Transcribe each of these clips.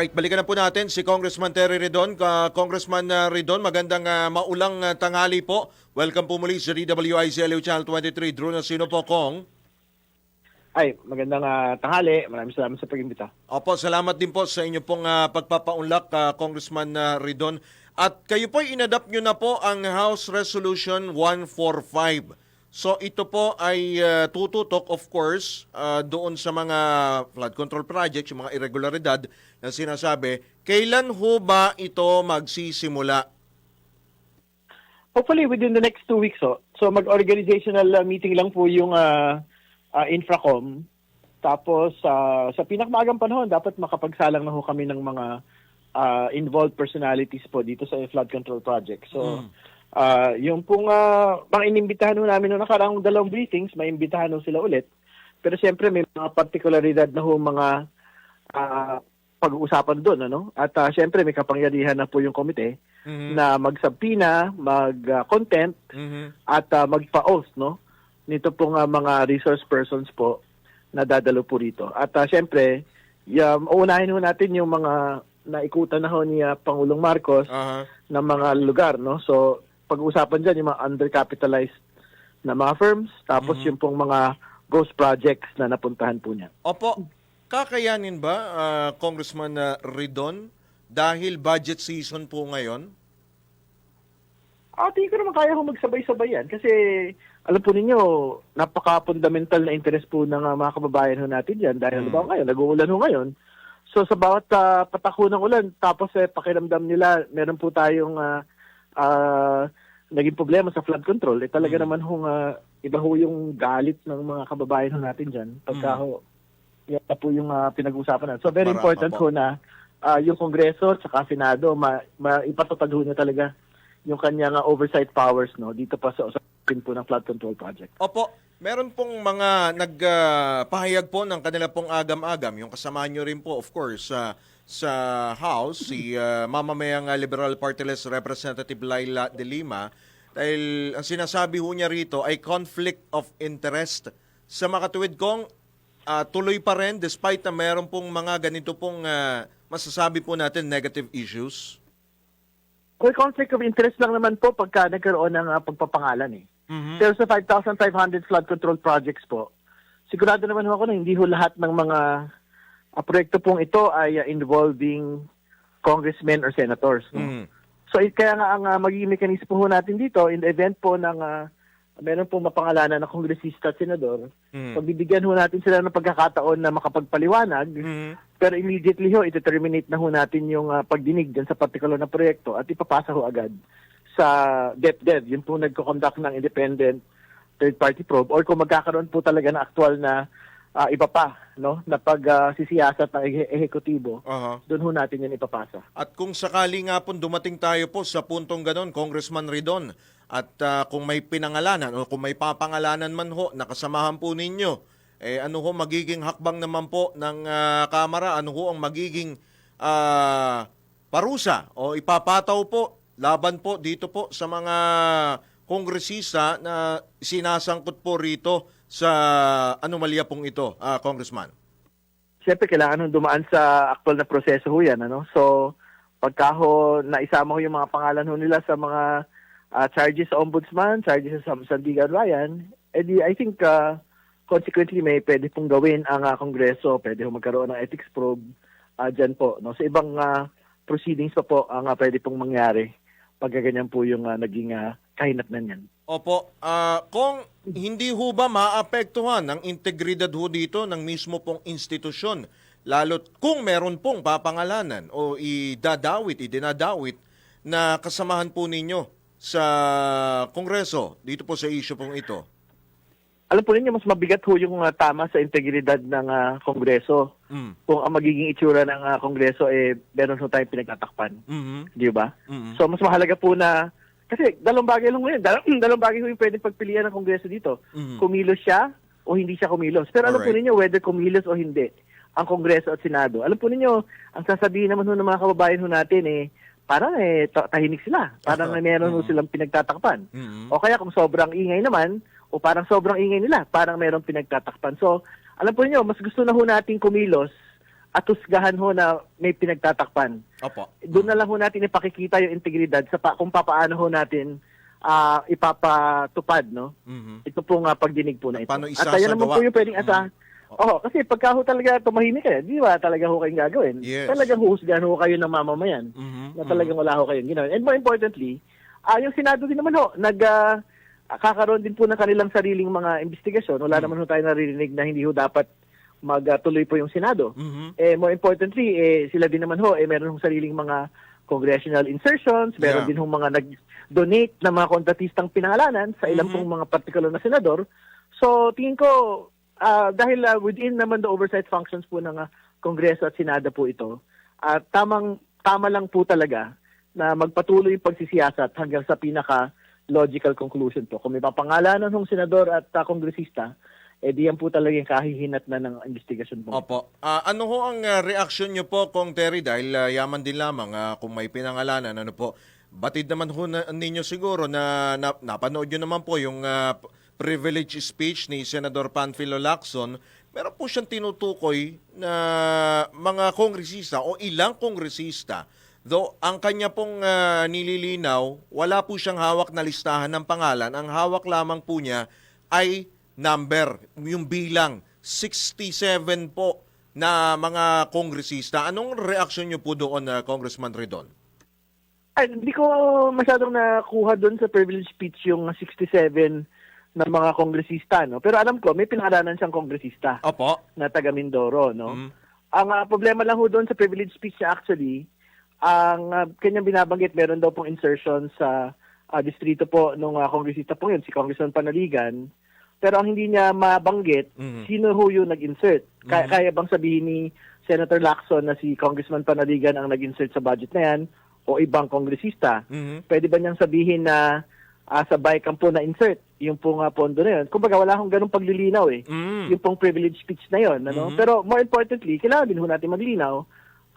Alright, balikan na po natin si Congressman Terry Redon. Ka- Congressman uh, Redon, magandang uh, maulang uh, tanghali po. Welcome po muli sa DWICLU Channel 23. Drew na sino po, Kong? Ay, magandang ah, tanghali. Maraming salamat sa pag-imbita. Opo, salamat din po sa inyo pong uh, pagpapaunlak, uh, Congressman uh, Redon. At kayo po, inadapt nyo na po ang House Resolution 145. So ito po ay uh, tututok, of course, uh, doon sa mga flood control projects, yung mga irregularidad na sinasabi. Kailan ho ba ito magsisimula? Hopefully, within the next two weeks, oh. So, mag-organizational ah, meeting lang po yung ah, ah, Infracom. Tapos, ah, sa pinakamagang panahon, dapat makapagsalang na ho kami ng mga ah, involved personalities po dito sa flood control project. So, ah, yung pong uh, mga inimbitahan ho namin noong nakaraang dalawang briefings, may imbitahan ho sila ulit. Pero siyempre, may mga partikularidad na ho mga ah, pag-uusapan doon. Ano? At ah, siyempre, may kapangyarihan na po yung komite Mhm. na mag-subpoena, mag-content, Mhm. at uh, magpa-oath, no? Nito pong uh, mga resource persons po na dadalo po rito. At uh, syempre, um, uunahin ho natin yung mga naikutan na ho ni uh, Pangulong Marcos Aha. ng mga lugar, no? So, pag-uusapan dyan yung mga undercapitalized na mga firms, tapos yung pong mga ghost projects na napuntahan po niya. Opo, kakayanin ba, ah, Congressman uh, Redon, dahil budget season po ngayon? Ah, tingin ko naman kaya ko magsabay-sabay yan. Kasi, alam po ninyo, napaka-fundamental na interest po ng uh, mga kababayan ho natin yan. Dahil, Hmm. mm. ngayon, nag-uulan ho ngayon. So, sa bawat uh, patako ng ulan, tapos eh, pakiramdam nila, meron po tayong ah, ah, naging problema sa flood control. Eh, talaga Hmm. naman ho, uh, iba ho yung galit ng mga kababayan natin dyan. Pagka Mm. ho, yan na po yung ah, pinag-usapan natin. So, very Para- important opo. ho na ah, yung Kongreso at saka Senado, ma, maipatutag ho niya talaga yung kanyang ah, oversight powers no dito pa sa usapin po ng flood control project. Opo, meron pong mga nagpahayag po ng kanila pong agam-agam. Yung kasama nyo rin po, of course, sa sa House, si uh, mamamayang uh, Liberal Party List Representative Laila De Lima, dahil ang sinasabi ho niya rito ay conflict of interest. Sa makatuwid kong, ah, tuloy pa rin despite na meron pong mga ganito pong ah, masasabi po natin negative issues. Well, conflict of interest lang naman po pagka nagkaroon ng ah, pagpapangalan eh. Mhm. Pero sa 5,500 flood control projects po, sigurado naman ako na hindi ho lahat ng mga ah, proyekto pong ito ay ah, involving congressmen or senators. No? Mhm. So eh, kaya nga ang uh, magiging mekanismo ho natin dito in the event po ng ah, meron pong mapangalanan na kongresista at senador, Mhm. pagbibigyan ho natin sila ng pagkakataon na makapagpaliwanag, Mhm. pero immediately ho, ite-terminate na ho natin yung ah, pagdinig dyan sa particular na proyekto at ipapasa ho agad sa DepDev, yung po nagko-conduct ng independent third-party probe or kung magkakaroon po talaga ng actual na ah, iba pa, no, na pag-sisiyasat ng ehe- ehekutibo, Aha. doon ho natin yan ipapasa. At kung sakali nga po dumating tayo po sa puntong ganon, Congressman Ridon, at ah, kung may pinangalanan o kung may papangalanan man ho, nakasamahan po ninyo, eh ano ho magiging hakbang naman po ng ah, Kamara, ano ho ang magiging ah, parusa o ipapataw po, laban po dito po sa mga kongresista na sinasangkot po rito sa anomalya pong ito, ah, Congressman. Siyempre, kailangan dumaan sa actual na proseso ho yan. Ano? So, pagka ho, naisama ho yung mga pangalan ho nila sa mga ah, charges sa ombudsman, charges sa Sandigan Ryan, edi I think ah, consequently may pwede pong gawin ang ah, Kongreso, pwede ho magkaroon ng ethics probe ah, dyan po. No? Sa ibang ah, proceedings pa po ang ah, pwede pong mangyari pag ganyan po yung ah, naging uh, kahinatnan yan. Opo, ah kung hindi ho ba maapektuhan ang integridad ho dito ng mismo pong institusyon, lalo't kung meron pong papangalanan o idadawit, idinadawit na kasamahan po ninyo sa Kongreso dito po sa issue pong ito. Alam po ninyo, mas mabigat ho yung ah, tama sa integridad ng ah, Kongreso. Mm. Kung ang magiging itsura ng ah, Kongreso, eh, meron ho tayong pinagtatakpan. Mhm. Di ba? Mhm. So, mas mahalaga po na, kasi dalawang bagay lang ngayon, dalawang, dalawang bagay ho yung pwedeng pagpilian ng Kongreso dito. Mhm. Kumilos siya o hindi siya kumilos. Pero alam po Alright. ninyo, whether kumilos o hindi, ang Kongreso at Senado. Alam po ninyo, ang sasabihin naman ho ng mga kababayan ho natin eh, parang eh, ta- tahimik sila. Parang Aha. meron Mhm. silang pinagtatakpan. Mhm. O kaya kung sobrang ingay naman, o parang sobrang ingay nila, parang merong pinagtatakpan. So, alam po niyo, mas gusto na ho nating kumilos at husgahan ho na may pinagtatakpan. Opo. Doon na lang ho natin ipakikita yung integridad sa pa, kung papaano ho natin ah, ipapatupad, no? Mhm. Ito po nga pagdinig po na ito. Paano At ayan naman po yung pwedeng asa. Oo, kasi pagka ho talaga tumahimik kayo, di ba talaga ho kayong gagawin? Yes. Talagang huhusgahan ho kayo ng mamamayan Mhm. na talagang wala ho kayong ginawa. And more importantly, ah yung Senado din naman ho, nag ah, kakaroon din po ng kanilang sariling mga investigasyon. Wala naman ho tayo naririnig na hindi ho dapat magtuloy po yung Senado. Mhm. Eh, more importantly, eh, sila din naman ho, eh, meron hong sariling mga congressional insertions, meron Yeah. din hong mga nag-donate na mga kontratistang pinangalanan sa ilang Mhm. pong mga particular na senador. So, tingin ko, ah, dahil ah, within naman the oversight functions po ng ah, Kongreso at Senado po ito, at tamang, tama lang po talaga na magpatuloy yung pagsisiyasat hanggang sa pinaka logical conclusion po. Kung may papangalanan ng senador at ah, kongresista, eh diyan po talaga yung kahihinat na ng investigasyon po. Opo. Ah, ano ho ang ah, reaksyon nyo po, Kong Terry, dahil ah, yaman din lamang ah, kung may pinangalanan, ano po, batid naman ho na, ninyo siguro na, na napanood nyo naman po yung p- privilege speech ni Senador Panfilo Lacson, meron po siyang tinutukoy na mga kongresista o ilang kongresista, though ang kanya pong ah, nililinaw, wala po siyang hawak na listahan ng pangalan, ang hawak lamang po niya ay number, yung bilang, 67 po na mga kongresista. Anong reaksyon niyo po doon, na Congressman Redon? Ay, hindi ko masyadong nakuha doon sa privilege speech yung 67 na mga kongresista, no? Pero alam ko, may pinangalanan siyang kongresista Opo. na taga Mindoro, no? Mm. Ang ah, problema lang ho doon sa privilege speech niya actually, ang uh, kanyang binabanggit, meron daw pong insertion sa ah, distrito po nung ah, kongresista po yun, si Congressman Panaligan. Pero ang hindi niya mabanggit, Mhm. sino ho yung nag-insert? Kaya, Mhm. kaya bang sabihin ni Senator Lacson na si Congressman Panaligan ang nag-insert sa budget na yan o ibang kongresista? Mhm. Pwede ba niyang sabihin na ah, sa BICAM po na insert yung pong ah, pondo na yun? Kumbaga wala akong ganung paglilinaw eh Mm. yung pong privilege speech na yon, ano? Mhm. Pero more importantly, kailangan din ho natin maglinaw,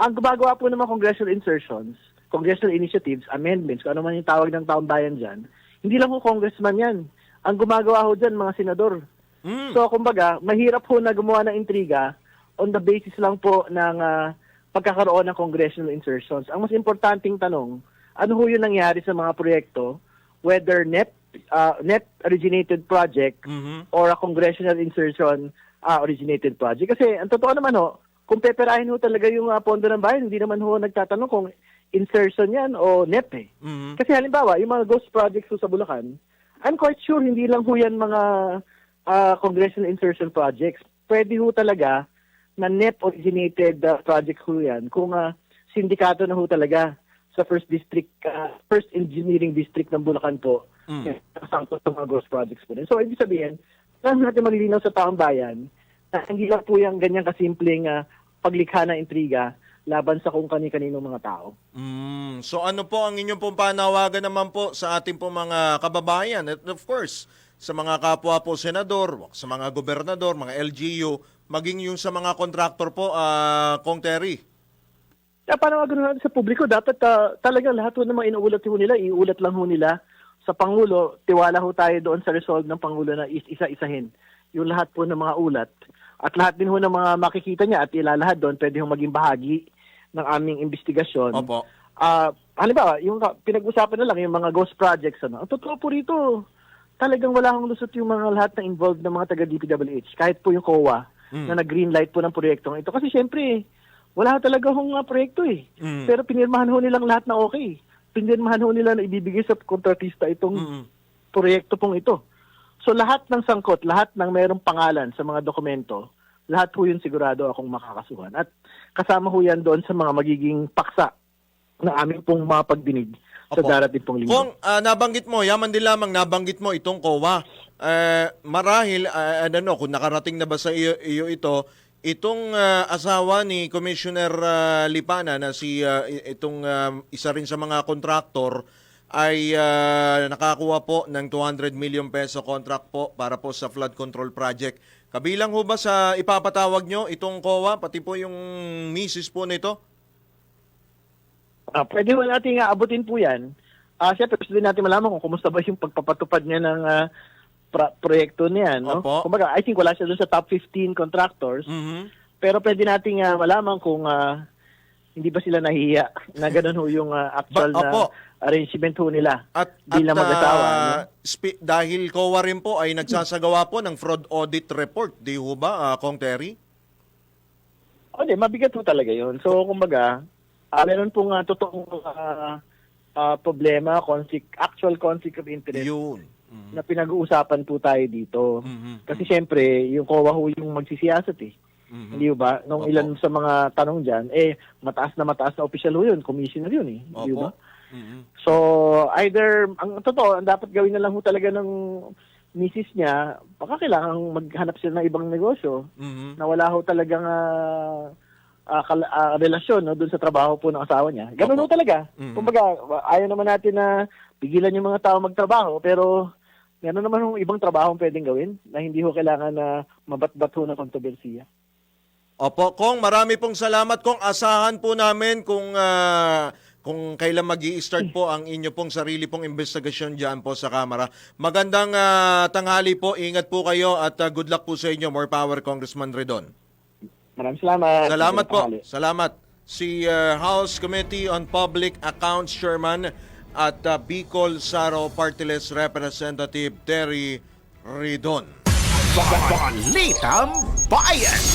ang gumagawa po ng mga congressional insertions, congressional initiatives, amendments, kung ano man yung tawag ng taong bayan dyan, hindi lang ho congressman yan. Ang gumagawa ho dyan, mga senador. Mm. So, kumbaga, mahirap ho na gumawa ng intriga on the basis lang po ng ah, pagkakaroon ng congressional insertions. Ang mas importanteng tanong, ano ho yung nangyari sa mga proyekto, whether net ah, net originated project Mhm. or a congressional insertion uh, originated project. Kasi ang totoo naman ho, kung peperahin ho talaga yung uh, pondo ng bayan, hindi naman ho nagtatanong kung insertion yan o NEP eh. Mhm. Kasi halimbawa, yung mga ghost projects ho sa Bulacan, I'm quite sure hindi lang ho yan mga uh, congressional insertion projects. Pwede ho talaga na NEP originated uh, project ho yan kung uh, sindikato na ho talaga sa first district, uh, first engineering district ng Bulacan po Mm. kasangkot sa mga ghost projects po din. So, ibig sabihin, kailangan natin malilinaw sa taong bayan na hindi lang po yung ganyan kasimpleng ah, paglikha ng intriga laban sa kung kani-kaninong mga tao. Mm. So ano po ang inyong pong panawagan naman po sa ating pong mga kababayan at of course sa mga kapwa po senador, sa mga gobernador, mga LGU, maging yung sa mga kontraktor po, ah, Kong Terry. Paano nga natin sa publiko, dapat ah, talaga lahat ho naman inuulat ho nila, iulat lang ho nila sa Pangulo, tiwala ho tayo doon sa resolve ng Pangulo na is- isa-isahin yung lahat po ng mga ulat. At lahat din ho ng mga makikita niya at ilalahad doon, pwede ho maging bahagi ng aming investigasyon. Opo. Ah, halimbawa, yung pinag-usapan na lang yung mga ghost projects ano. Ang totoo po rito, talagang wala akong lusot yung mga lahat na involved ng mga taga DPWH, kahit po yung COA Mm. na nag-green light po ng proyektong ito kasi syempre wala talaga hong ah, proyekto eh. Mm. Pero pinirmahan ho nilang lahat na okay. Pinirmahan ho nila na ibibigay sa kontratista itong Mm. proyekto pong ito. So lahat ng sangkot, lahat ng mayroong pangalan sa mga dokumento, lahat po yun sigurado akong makakasuhan. At kasama ho yan doon sa mga magiging paksa na aming pong mga pagdinig sa Opo. darating pong linggo. Kung ah, nabanggit mo, yaman din lamang nabanggit mo itong COA. Eh, marahil, ah, ano, kung nakarating na ba sa iyo, iyo ito, itong ah, asawa ni Commissioner ah, Lipana na si ah, i- itong ah, isa rin sa mga kontraktor ay ah, nakakuha po ng 200 million peso contract po para po sa flood control project. Kabilang ho ba sa ipapatawag nyo itong COA, pati po yung misis po nito? Ah, pwede mo natin nga abutin po yan. Ah, Siyempre, gusto din natin malaman kung kumusta ba yung pagpapatupad niya ng ah, pra- proyekto niya. No? Opo. Kumbaga, I think wala siya doon sa top 15 contractors. Mhm. Pero pwede nating ah, malaman kung ah, hindi ba sila nahihiya na ganun ho yung ah, actual opo. na arrangement ho nila. At, bilang at, mag-asawa. ah, ano? spi- dahil COA rin po ay nagsasagawa po ng fraud audit report, di ho ba, ah, Kong Terry? O di, mabigat po talaga yun. So, kumbaga, ah, meron pong uh, totoong ah, ah, problema, conflict, actual conflict of interest Yun. Mhm. na pinag-uusapan po tayo dito. Mhm. Kasi syempre, yung COA ho yung magsisiyasat eh. Mhm. Hindi ba? Nung Opo. ilan sa mga tanong dyan, eh, mataas na mataas na official ho yun, commissioner yun eh. Hindi ba? Mhm. So, either, ang totoo, ang dapat gawin na lang ho talaga ng misis niya, baka kailangan maghanap sila ng ibang negosyo Mhm. na wala ho talagang ah, ah, kal- ah, relasyon no, dun sa trabaho po ng asawa niya. Ganun Opo. ho talaga. Mhm. Kumbaga, ayaw naman natin na pigilan yung mga tao magtrabaho, pero meron naman ho ibang trabaho pwedeng gawin na hindi ho kailangan na mabatbat ho ng kontrobersiya. Opo, Kong, marami pong salamat. Kong, asahan po namin kung ah, kung kailan mag start po ang inyo pong sarili pong investigasyon dyan po sa Kamara. Magandang ah, tanghali po. Ingat po kayo at ah, good luck po sa inyo. More power, Congressman Redon. Maraming salamat. Salamat po. Tanghali. Salamat. Si uh, House Committee on Public Accounts Chairman at uh, Bicol Saro Party List Representative Terry Ridon. Balitang Bayan!